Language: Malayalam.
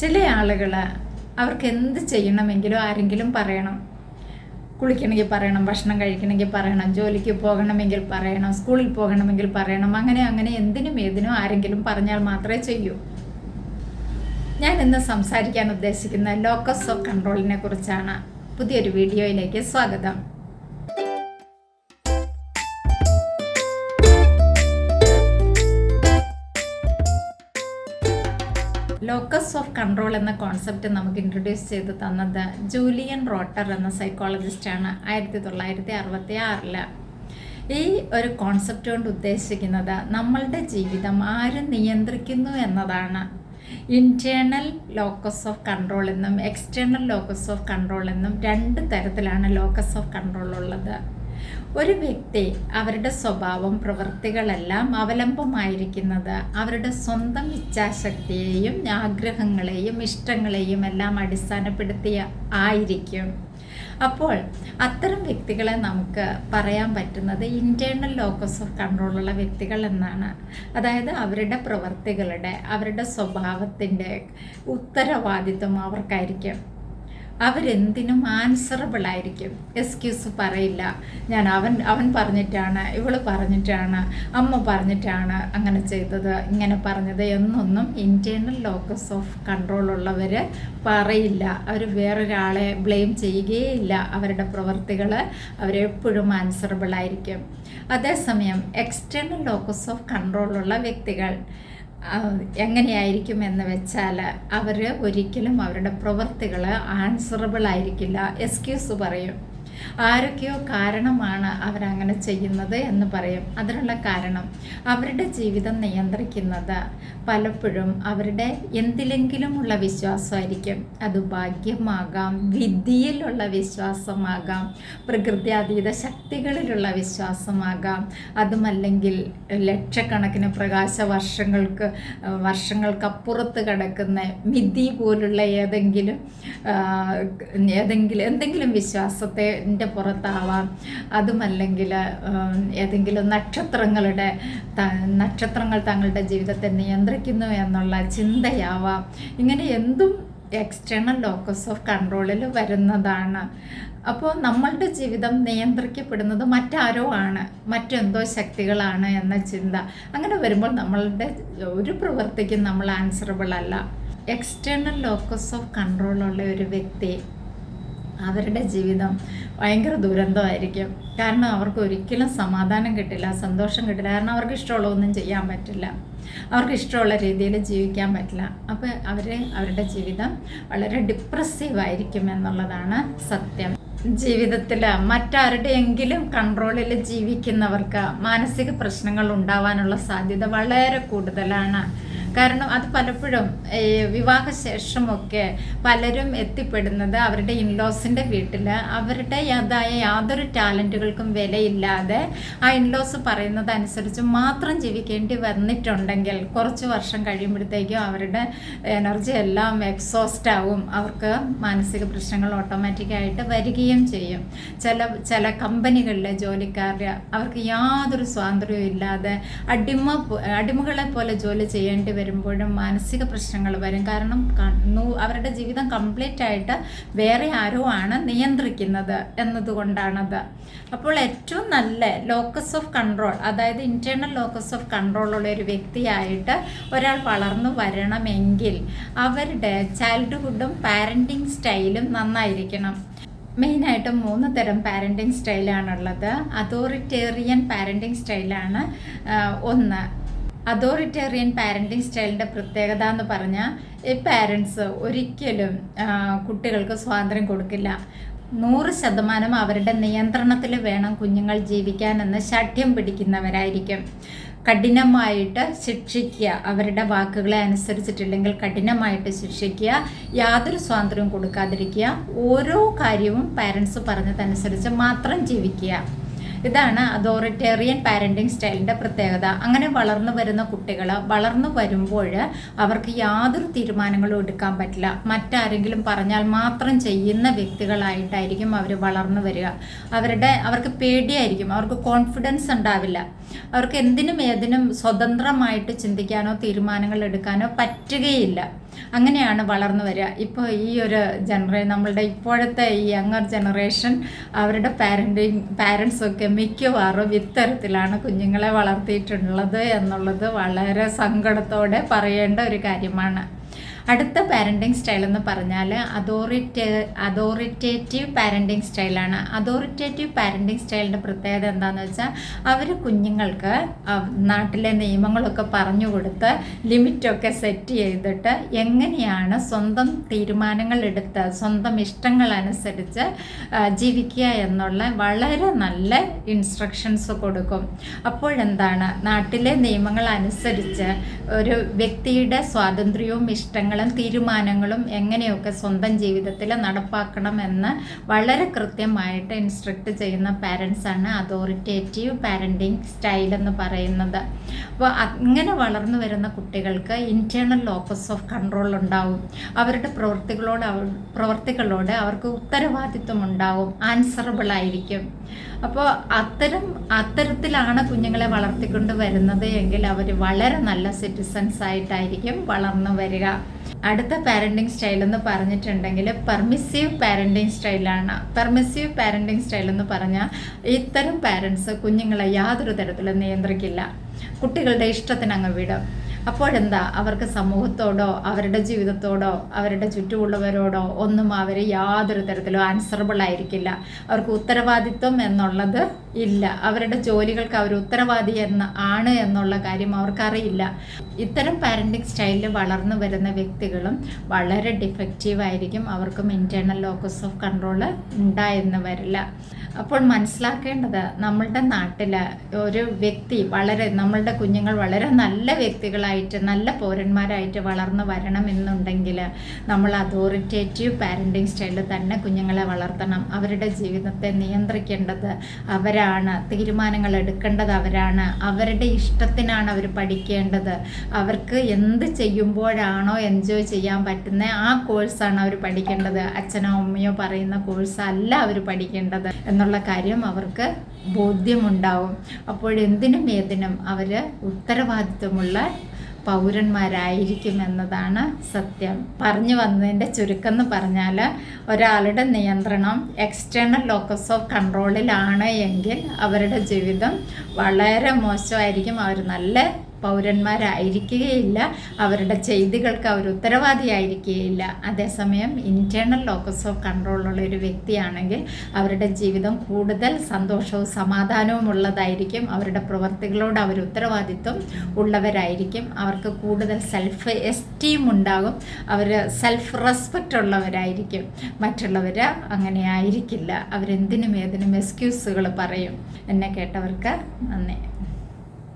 ചില ആളുകൾ അവർക്ക് എന്ത് ചെയ്യണമെങ്കിലും ആരെങ്കിലും പറയണം. കുളിക്കണമെങ്കിൽ പറയണം ഭക്ഷണം കഴിക്കണമെങ്കിൽ പറയണം ജോലിക്ക് പോകണമെങ്കിൽ പറയണം സ്കൂളിൽ പോകണമെങ്കിൽ പറയണം അങ്ങനെ അങ്ങനെ എന്തിനും ഏതിനും ആരെങ്കിലും പറഞ്ഞാൽ മാത്രമേ ചെയ്യൂ. ഞാൻ ഇന്ന് സംസാരിക്കാൻ ഉദ്ദേശിക്കുന്ന ലോക്കസ് ഓഫ് കൺട്രോളിനെ കുറിച്ചാണ്. പുതിയൊരു വീഡിയോയിലേക്ക് സ്വാഗതം. ലോക്കസ് ഓഫ് കൺട്രോൾ എന്ന കോൺസെപ്റ്റ് നമുക്ക് ഇൻട്രൊഡ്യൂസ് ചെയ്ത് തന്നത് ജൂലിയൻ റോട്ടർ എന്ന സൈക്കോളജിസ്റ്റാണ് ആയിരത്തി തൊള്ളായിരത്തി അറുപത്തി ആറിൽ ഈ ഒരു കോൺസെപ്റ്റ് കൊണ്ട് ഉദ്ദേശിക്കുന്നത് നമ്മളുടെ ജീവിതം ആര് നിയന്ത്രിക്കുന്നു എന്നതാണ്. ഇന്റേർണൽ ലോക്കസ് ഓഫ് കൺട്രോൾ എന്നും എക്സ്റ്റേണൽ ലോക്കസ് ഓഫ് കൺട്രോൾ എന്നും രണ്ട് തരത്തിലാണ് ലോക്കസ് ഓഫ് കൺട്രോൾ ഉള്ളത്. ഒരു വ്യക്തി അവരുടെ സ്വഭാവം പ്രവൃത്തികളെല്ലാം അവലംബമായിരിക്കുന്നത് അവരുടെ സ്വന്തം ഇച്ഛാശക്തിയെയും ആഗ്രഹങ്ങളെയും ഇഷ്ടങ്ങളെയും എല്ലാം അടിസ്ഥാനപ്പെടുത്തിയ ആയിരിക്കും. അപ്പോൾ അത്തരം വ്യക്തികളെ നമുക്ക് പറയാൻ പറ്റുന്നത് ഇന്റേർണൽ ലോക്കസ് ഓഫ് കൺട്രോളുള്ള വ്യക്തികൾ എന്നാണ്. അതായത് അവരുടെ പ്രവൃത്തികളുടെ അവരുടെ സ്വഭാവത്തിന്റെ ഉത്തരവാദിത്വം അവർക്കായിരിക്കും. അവരെന്തിനും ആൻസറബിൾ ആയിരിക്കും. എക്സ്ക്യൂസ് പറയില്ല. ഞാൻ അവൻ അവൻ പറഞ്ഞിട്ടാണ് ഇവൾ പറഞ്ഞിട്ടാണ് അമ്മ പറഞ്ഞിട്ടാണ് അങ്ങനെ ചെയ്തത് ഇങ്ങനെ പറഞ്ഞത് എന്നൊന്നും ഇന്റേർണൽ ലോക്കസ് ഓഫ് കൺട്രോൾ ഉള്ളവർ പറയില്ല. അവർ വേറൊരാളെ ബ്ലെയിം ചെയ്യുകയില്ല. അവരുടെ പ്രവർത്തികൾ അവരെപ്പോഴും ആൻസറബിൾ ആയിരിക്കും. അതേസമയം എക്സ്റ്റേണൽ ലോക്കസ് ഓഫ് കൺട്രോളുള്ള വ്യക്തികൾ എങ്ങനെയായിരിക്കും എന്ന് വെച്ചാൽ അവർ ഒരിക്കലും അവരുടെ പ്രവൃത്തികൾ ആൻസറബിൾ ആയിരിക്കില്ല. എക്സ്ക്യൂസ് പറയും. ആരൊക്കെയോ കാരണമാണ് അവരങ്ങനെ ചെയ്യുന്നത് എന്ന് പറയും. അതിനുള്ള കാരണം അവരുടെ ജീവിതം നിയന്ത്രിക്കുന്നത് പലപ്പോഴും അവരുടെ എന്തിലെങ്കിലുമുള്ള വിശ്വാസമായിരിക്കും. അത് ഭാഗ്യമാകാം വിധിയിലുള്ള വിശ്വാസമാകാം പ്രകൃതിയാതീത ശക്തികളിലുള്ള വിശ്വാസമാകാം. അതുമല്ലെങ്കിൽ ലക്ഷക്കണക്കിന് പ്രകാശ വർഷങ്ങൾക്ക് വർഷങ്ങൾക്കപ്പുറത്ത് കിടക്കുന്ന മിതി പോലുള്ള ഏതെങ്കിലും ഏതെങ്കിലും എന്തെങ്കിലും വിശ്വാസത്തെ ന്റെ പുറത്താവാം. അതുമല്ലെങ്കിൽ ഏതെങ്കിലും നക്ഷത്രങ്ങളുടെ നക്ഷത്രങ്ങൾ തങ്ങളുടെ ജീവിതത്തെ നിയന്ത്രിക്കുന്നു എന്നുള്ള ചിന്തയാവാം. ഇങ്ങനെ എന്തും എക്സ്റ്റേണൽ ലോക്കസ് ഓഫ് കൺട്രോളിൽ വരുന്നതാണ്. അപ്പോൾ നമ്മളുടെ ജീവിതം നിയന്ത്രിക്കപ്പെടുന്നത് മറ്റാരോ ആണ്. മറ്റെന്തോ ശക്തികളാണ് എന്ന ചിന്ത. അങ്ങനെ വരുമ്പോൾ നമ്മളുടെ ഒരു പ്രവൃത്തിക്കും നമ്മൾ ആൻസറബിൾ അല്ല. എക്സ്റ്റേണൽ ലോക്കസ് ഓഫ് കൺട്രോളുള്ള ഒരു വ്യക്തി അവരുടെ ജീവിതം ഭയങ്കര ദുരന്തമായിരിക്കും. കാരണം അവർക്ക് ഒരിക്കലും സമാധാനം കിട്ടില്ല സന്തോഷം കിട്ടില്ല. കാരണം അവർക്ക് ഇഷ്ടമുള്ള ഒന്നും ചെയ്യാൻ പറ്റില്ല. അവർക്ക് ഇഷ്ടമുള്ള രീതിയിൽ ജീവിക്കാൻ പറ്റില്ല. അപ്പോൾ അവർ അവരുടെ ജീവിതം വളരെ ഡിപ്രസീവ് ആയിരിക്കും എന്നുള്ളതാണ് സത്യം. ജീവിതത്തിൽ മറ്റാരുടെയെങ്കിലും കൺട്രോളിൽ ജീവിക്കുന്നവർക്ക് മാനസിക പ്രശ്നങ്ങൾ ഉണ്ടാവാനുള്ള സാധ്യത വളരെ കൂടുതലാണ്. കാരണം അത് പലപ്പോഴും വിവാഹ വിവാഹശേഷമൊക്കെ പലരും എത്തിപ്പെടുന്നത് അവരുടെ ഇൻലോസിന്റെ വീട്ടിൽ അവരുടെ അതായ യാതൊരു ടാലന്റുകൾക്കും വിലയില്ലാതെ ആ ഇൻലോസ് പറയുന്നത് അനുസരിച്ച് മാത്രം ജീവിക്കേണ്ടി വന്നിട്ടുണ്ടെങ്കിൽ കുറച്ച് വർഷം കഴിയുമ്പോഴത്തേക്കും അവരുടെ എനർജി എല്ലാം എക്സോസ്റ്റ് ആവും. അവർക്ക് മാനസിക പ്രശ്നങ്ങൾ ഓട്ടോമാറ്റിക്കായിട്ട് വരികയും ചെയ്യും. ചില ചില കമ്പനികളിലെ ജോലിക്കാർ അവർക്ക് യാതൊരു സ്വാതന്ത്ര്യവും ഇല്ലാതെ അടിമ അടിമകളെ പോലെ ജോലി ചെയ്യേണ്ടി വരുമ്പോഴും മാനസിക പ്രശ്നങ്ങൾ വരും. കാരണം അവരുടെ ജീവിതം കംപ്ലീറ്റ് ആയിട്ട് വേറെ ആരോ ആണ് നിയന്ത്രിക്കുന്നത് എന്നതുകൊണ്ടാണത്. അപ്പോൾ ഏറ്റവും നല്ല ലോക്കസ് ഓഫ് കൺട്രോൾ അതായത് ഇന്റേർണൽ ലോക്കസ് ഓഫ് കൺട്രോൾ ഉള്ള ഒരു വ്യക്തിയായിട്ട് ഒരാൾ വളർന്നു വരണമെങ്കിൽ അവരുടെ ചൈൽഡ്ഹുഡും പാരന്റിങ് സ്റ്റൈലും നന്നായിരിക്കണം. മെയിനായിട്ടും മൂന്ന് തരം പാരന്റിങ് സ്റ്റൈലാണുള്ളത് അതോറിറ്റേറിയൻ പാരന്റിങ് സ്റ്റൈലാണ് ഒന്ന്. അതോറിറ്റേറിയൻ പാരന്റിങ് സ്റ്റൈലിന്റെ പ്രത്യേകത എന്ന് പറഞ്ഞാൽ ഈ പാരൻസ് ഒരിക്കലും കുട്ടികൾക്ക് സ്വാതന്ത്ര്യം കൊടുക്കില്ല. നൂറ് ശതമാനം അവരുടെ നിയന്ത്രണത്തിൽ വേണം കുഞ്ഞുങ്ങൾ ജീവിക്കാനെന്ന് ശഠ്യം പിടിക്കുന്നവരായിരിക്കും. കഠിനമായിട്ട് ശിക്ഷിക്കുക അവരുടെ വാക്കുകളെ അനുസരിച്ചിട്ടില്ലെങ്കിൽ കഠിനമായിട്ട് ശിക്ഷിക്കുക യാതൊരു സ്വാതന്ത്ര്യവും കൊടുക്കാതിരിക്കുക ഓരോ കാര്യവും പാരൻസ് പറഞ്ഞതനുസരിച്ച് മാത്രം ജീവിക്കുക. ഇതാണ് അതോറിറ്റേറിയൻ പാരന്റിങ് സ്റ്റൈലിന്റെ പ്രത്യേകത. അങ്ങനെ വളർന്നു വരുന്ന കുട്ടികൾ വളർന്നു വരുമ്പോൾ അവർക്ക് യാതൊരു തീരുമാനങ്ങളും എടുക്കാൻ പറ്റില്ല. മറ്റാരെങ്കിലും പറഞ്ഞാൽ മാത്രം ചെയ്യുന്ന വ്യക്തികളായിട്ടായിരിക്കും അവർ വളർന്നു വരിക. അവരുടെ അവർക്ക് പേടിയായിരിക്കും. അവർക്ക് കോൺഫിഡൻസ് ഉണ്ടാവില്ല. അവർക്ക് എന്തിനും ഏതിനും സ്വതന്ത്രമായിട്ട് ചിന്തിക്കാനോ തീരുമാനങ്ങൾ എടുക്കാനോ പറ്റുകയില്ല. അങ്ങനെയാണ് വളർന്നു വരിക. ഇപ്പോൾ ഈ ഒരു ജനറേ നമ്മളുടെ ഇപ്പോഴത്തെ ഈ യങ്ങർ ജനറേഷൻ അവരുടെ പാരന്റിങ് പാരൻസൊക്കെ മിക്കവാറും ഇത്തരത്തിലാണ് കുഞ്ഞുങ്ങളെ വളർത്തിയിട്ടുള്ളത് എന്നുള്ളത് വളരെ സങ്കടത്തോടെ പറയേണ്ട ഒരു കാര്യമാണ്. അടുത്ത പാരന്റിങ് സ്റ്റൈൽ എന്ന് പറഞ്ഞാൽ അതോറിറ്റേ അതോറിറ്റേറ്റീവ് പാരന്റിങ് സ്റ്റൈലാണ് അതോറിറ്റേറ്റീവ് പാരന്റിങ് സ്റ്റൈലിന്റെ പ്രത്യേകത എന്താണെന്ന് വെച്ചാൽ അവർ കുഞ്ഞുങ്ങൾക്ക് നാട്ടിലെ നിയമങ്ങളൊക്കെ പറഞ്ഞു കൊടുത്ത് ലിമിറ്റൊക്കെ സെറ്റ് ചെയ്തിട്ട് എങ്ങനെയാണ് സ്വന്തം തീരുമാനങ്ങൾ എടുത്ത് സ്വന്തം ഇഷ്ടങ്ങൾ അനുസരിച്ച് ജീവിക്കുക എന്നുള്ള വളരെ നല്ല ഇൻസ്ട്രക്ഷൻസ് കൊടുക്കും. അപ്പോഴെന്താണ് നാട്ടിലെ നിയമങ്ങൾ അനുസരിച്ച് ഒരു വ്യക്തിയുടെ സ്വാതന്ത്ര്യവും ഇഷ്ടങ്ങളും തീരുമാനങ്ങളും എങ്ങനെയൊക്കെ സ്വന്തം ജീവിതത്തിൽ നടപ്പാക്കണം എന്ന് വളരെ കൃത്യമായിട്ട് ഇൻസ്ട്രക്ട് ചെയ്യുന്ന പാരൻസാണ് അതോറിറ്റേറ്റീവ് പാരന്റിങ് സ്റ്റൈൽ എന്ന് പറയുന്നത്. അപ്പോൾ അങ്ങനെ വളർന്നു വരുന്ന കുട്ടികൾക്ക് ഇന്റേർണൽ ലോക്കസ് ഓഫ് കൺട്രോൾ ഉണ്ടാവും. അവരുടെ പ്രവൃത്തികളോട് പ്രവൃത്തികളോട് അവർക്ക് ഉത്തരവാദിത്വം ഉണ്ടാവും. ആൻസറബിൾ ആയിരിക്കും. അപ്പോൾ അത്തരം അത്തരത്തിലാണ് കുഞ്ഞുങ്ങളെ വളർത്തിക്കൊണ്ട് വരുന്നത് എങ്കിൽ അവർ വളരെ നല്ല സിറ്റിസൺസ് ആയിട്ടായിരിക്കും വളർന്നു വരിക. അടുത്ത പാരന്റിങ് സ്റ്റൈൽ എന്ന് പറഞ്ഞിട്ടുണ്ടെങ്കിൽ പെർമിസീവ് പാരന്റിങ് സ്റ്റൈലാണ് പെർമിസീവ് പാരന്റിങ് സ്റ്റൈൽ എന്ന് പറഞ്ഞാൽ ഇത്തരം പാരൻസ് കുഞ്ഞുങ്ങളെ യാതൊരു തരത്തിലും നിയന്ത്രിക്കില്ല. കുട്ടികളുടെ ഇഷ്ടത്തിനങ്ങ് വിടും. അപ്പോഴെന്താ? അവർക്ക് സമൂഹത്തോടോ അവരുടെ ജീവിതത്തോടോ അവരുടെ ചുറ്റുമുള്ളവരോടോ ഒന്നും അവർ യാതൊരു തരത്തിലോ ആൻസറബിൾ ആയിരിക്കില്ല. അവർക്ക് ഉത്തരവാദിത്വം എന്നുള്ളത് ഇല്ല. അവരുടെ ജോലികൾക്ക് അവർ ഉത്തരവാദി എന്ന ആണ് എന്നുള്ള കാര്യം അവർക്കറിയില്ല. ഇത്തരം പാരന്റിങ് സ്റ്റൈലിൽ വളർന്നു വരുന്ന വ്യക്തികളും വളരെ ഡിഫക്റ്റീവ് ആയിരിക്കും. അവർക്കും ഇന്റേർണൽ ലോക്കസ് ഓഫ് കൺട്രോൾ ഉണ്ടായെന്ന് വരില്ല. അപ്പോൾ മനസ്സിലാക്കേണ്ടത് നമ്മളുടെ നാട്ടിൽ ഒരു വ്യക്തി വളരെ നമ്മളുടെ കുഞ്ഞുങ്ങൾ വളരെ നല്ല വ്യക്തികളായിട്ട് നല്ല പൗരന്മാരായിട്ട് വളർന്നു വരണമെന്നുണ്ടെങ്കിൽ നമ്മൾ അതോറിറ്റേറ്റീവ് പാരന്റിങ് സ്റ്റൈലിൽ തന്നെ കുഞ്ഞുങ്ങളെ വളർത്തണം. അവരുടെ ജീവിതത്തെ നിയന്ത്രിക്കേണ്ടത് അവരാണ് തീരുമാനങ്ങൾ എടുക്കേണ്ടത് അവരാണ് അവരുടെ ഇഷ്ടത്തിനാണ് അവർ പഠിക്കേണ്ടത്. അവർക്ക് എന്ത് ചെയ്യുമ്പോഴാണോ എൻജോയ് ചെയ്യാൻ പറ്റുന്ന ആ കോഴ്സാണ് അവർ പഠിക്കേണ്ടത്. അച്ഛനോ അമ്മയോ പറയുന്ന കോഴ്സല്ല അവർ പഠിക്കേണ്ടത്. എന്നുള്ള കാര്യം അവർക്ക് ബോധ്യമുണ്ടാവും. അപ്പോഴെന്തിനും ഏതിനും അവർ ഉത്തരവാദിത്വമുള്ള പൗരന്മാരായിരിക്കും എന്നതാണ് സത്യം. പറഞ്ഞു വന്നതിന്റെ ചുരുക്കം എന്ന് പറഞ്ഞാൽ ഒരാളുടെ നിയന്ത്രണം എക്സ്റ്റേണൽ ലോക്കസ് ഓഫ് കൺട്രോളിലാണ് എങ്കിൽ അവരുടെ ജീവിതം വളരെ മോശമായിരിക്കും. അവർ നല്ല പൗരന്മാരായിരിക്കുകയില്ല. അവരുടെ ചെയ്തികൾക്ക് അവർ ഉത്തരവാദിയായിരിക്കുകയില്ല. അതേസമയം ഇന്റേർണൽ ലോക്കസ് ഓഫ് കൺട്രോളുള്ള ഒരു വ്യക്തിയാണെങ്കിൽ അവരുടെ ജീവിതം കൂടുതൽ സന്തോഷവും സമാധാനവും ഉള്ളതായിരിക്കും. അവരുടെ പ്രവർത്തികളോട് അവർ ഉത്തരവാദിത്വം ഉള്ളവരായിരിക്കും. അവർക്ക് കൂടുതൽ സെൽഫ് എസ്റ്റീം ഉണ്ടാകും. അവർ സെൽഫ് റെസ്പെക്റ്റ് ഉള്ളവരായിരിക്കും. മറ്റുള്ളവർ അങ്ങനെ ആയിരിക്കില്ല അവരെന്തിനും ഏതിനും എക്സ്ക്യൂസുകൾ പറയും. എന്നെ കേട്ടവർക്ക് നന്ദി.